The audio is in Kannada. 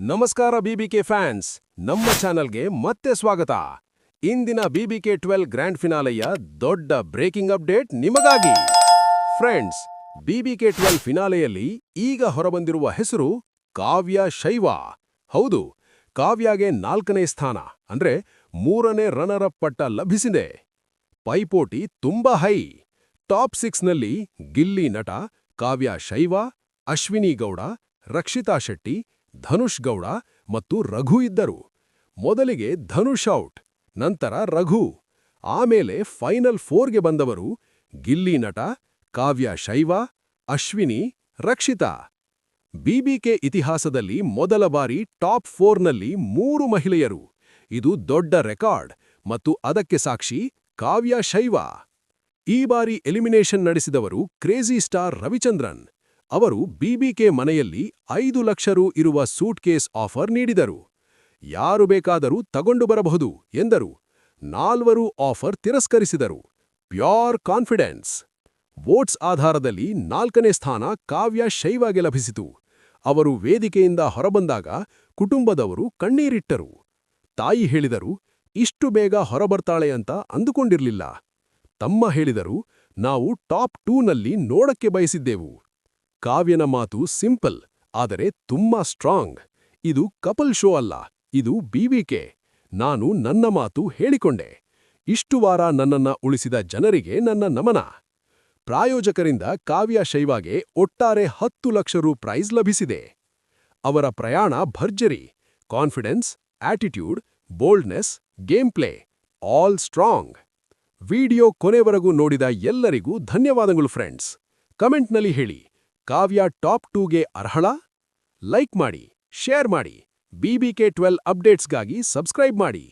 ನಮಸ್ಕಾರ ಬಿಬಿಕೆ ಫ್ಯಾನ್ಸ್ ನಮ್ಮ ಚಾನಲ್ಗೆ ಮತ್ತೆ ಸ್ವಾಗತ. ಇಂದಿನ ಬಿಬಿಕೆ ಟ್ವೆಲ್ ಗ್ರ್ಯಾಂಡ್ ಫಿನಾಲೆಯ ದೊಡ್ಡ ಬ್ರೇಕಿಂಗ್ ಅಪ್ಡೇಟ್ ನಿಮಗಾಗಿ. ಫ್ರೆಂಡ್ಸ್ ಬಿಬಿಕೆ ಟ್ವೆಲ್ ಫಿನಾಲೆಯಲ್ಲಿ ಈಗ ಹೊರಬಂದಿರುವ ಹೆಸರು ಕಾವ್ಯ ಶೈವ. ಹೌದು, ಕಾವ್ಯಾಗೆ ನಾಲ್ಕನೇ ಸ್ಥಾನ, ಅಂದ್ರೆ ಮೂರನೇ ರನ್ನರ್ ಅಪ್ ಪಟ್ಟ ಲಭಿಸಿದೆ. ಪೈಪೋಟಿ ತುಂಬಾ ಹೈ. ಟಾಪ್ ಸಿಕ್ಸ್ನಲ್ಲಿ ಗಿಲ್ಲಿ ನಟ ಕಾವ್ಯ ಶೈವ, ಅಶ್ವಿನಿ ಗೌಡ, ರಕ್ಷಿತಾ ಶೆಟ್ಟಿ ಧನುಷ್ ಗೌಡ ಮತ್ತು ರಘು ಇದ್ದರು. ಮೊದಲಿಗೆ ಧನುಷ್ ಔಟ್, ನಂತರ ರಘು, ಆಮೇಲೆ ಫೈನಲ್ ಫೋರ್ಗೆ ಬಂದವರು ಗಿಲ್ಲಿ ನಟ, ಕಾವ್ಯ ಶೈವ, ಅಶ್ವಿನಿ, ರಕ್ಷಿತಾ. ಬಿಬಿಕೆ ಇತಿಹಾಸದಲ್ಲಿ ಮೊದಲ ಬಾರಿ ಟಾಪ್ ಫೋರ್ನಲ್ಲಿ ಮೂರು ಮಹಿಳೆಯರು. ಇದು ದೊಡ್ಡ ರೆಕಾರ್ಡ್ ಮತ್ತು ಅದಕ್ಕೆ ಸಾಕ್ಷಿ ಕಾವ್ಯ ಶೈವ. ಈ ಬಾರಿ ಎಲಿಮಿನೇಷನ್ ನಡೆಸಿದವರು ಕ್ರೇಜಿ ಸ್ಟಾರ್ ರವಿಚಂದ್ರನ್. ಅವರು ಬಿಬಿಕೆ ಮನೆಯಲ್ಲಿ ಐದು ಲಕ್ಷ ರು ಇರುವ ಸೂಟ್ ಕೇಸ್ ಆಫರ್ ನೀಡಿದರು. ಯಾರು ಬೇಕಾದರೂ ತಗೊಂಡು ಬರಬಹುದು ಎಂದರು. ನಾಲ್ವರು ಆಫರ್ ತಿರಸ್ಕರಿಸಿದರು. Pure confidence. ವೋಟ್ಸ್ ಆಧಾರದಲ್ಲಿ ನಾಲ್ಕನೇ ಸ್ಥಾನ ಕಾವ್ಯ ಶೈವಾಗೆ ಲಭಿಸಿತು. ಅವರು ವೇದಿಕೆಯಿಂದ ಹೊರಬಂದಾಗ ಕುಟುಂಬದವರು ಕಣ್ಣೀರಿಟ್ಟರು. ತಾಯಿ ಹೇಳಿದರು, ಇಷ್ಟು ಬೇಗ ಹೊರಬರ್ತಾಳೆ ಅಂತ ಅಂದುಕೊಂಡಿರಲಿಲ್ಲ. ತಮ್ಮ ಹೇಳಿದರು, ನಾವು ಟಾಪ್ ಟೂನಲ್ಲಿ ನೋಡಕ್ಕೆ ಬಯಸಿದ್ದೆವು. ಕಾವ್ಯನ ಮಾತು ಸಿಂಪಲ್, ಆದರೆ ತುಂಬಾ ಸ್ಟ್ರಾಂಗ್. ಇದು ಕಪಲ್ ಶೋ ಅಲ್ಲ, ಇದು ಬಿವಿಕೆ ನಾನು ನನ್ನ ಮಾತು ಹೇಳಿಕೊಂಡೆ. ಇಷ್ಟು ವಾರ ನನ್ನನ್ನ ಉಳಿಸಿದ ಜನರಿಗೆ ನನ್ನ ನಮನ. ಪ್ರಾಯೋಜಕರಿಂದ ಕಾವ್ಯ ಶೈವಾಗೆ ಒಟ್ಟಾರೆ ಹತ್ತು ಲಕ್ಷ ರೂ ಪ್ರೈಸ್ ಲಭಿಸಿದೆ. ಅವರ ಪ್ರಯಾಣ ಭರ್ಜರಿ, confidence, attitude, boldness, game play, all strong. Video ಕೊನೆವರೆಗೂ ನೋಡಿದ ಎಲ್ಲರಿಗೂ ಧನ್ಯವಾದಗಳು ಫ್ರೆಂಡ್ಸ್. ಕಮೆಂಟ್ನಲ್ಲಿ ಹೇಳಿ. ಕಾವ್ಯ ಟಾಪ್ ಟೂಗೆ ಅರ್ಹಳ? ಲೈಕ್ ಮಾಡಿ ಶೇರ್ ಮಾಡಿ ಬಿಬಿಕೆ ಟ್ವೆಲ್ ಅಪ್ಡೇಟ್ಸ್ಗಾಗಿ ಸಬ್ಸ್ಕ್ರೈಬ್ ಮಾಡಿ.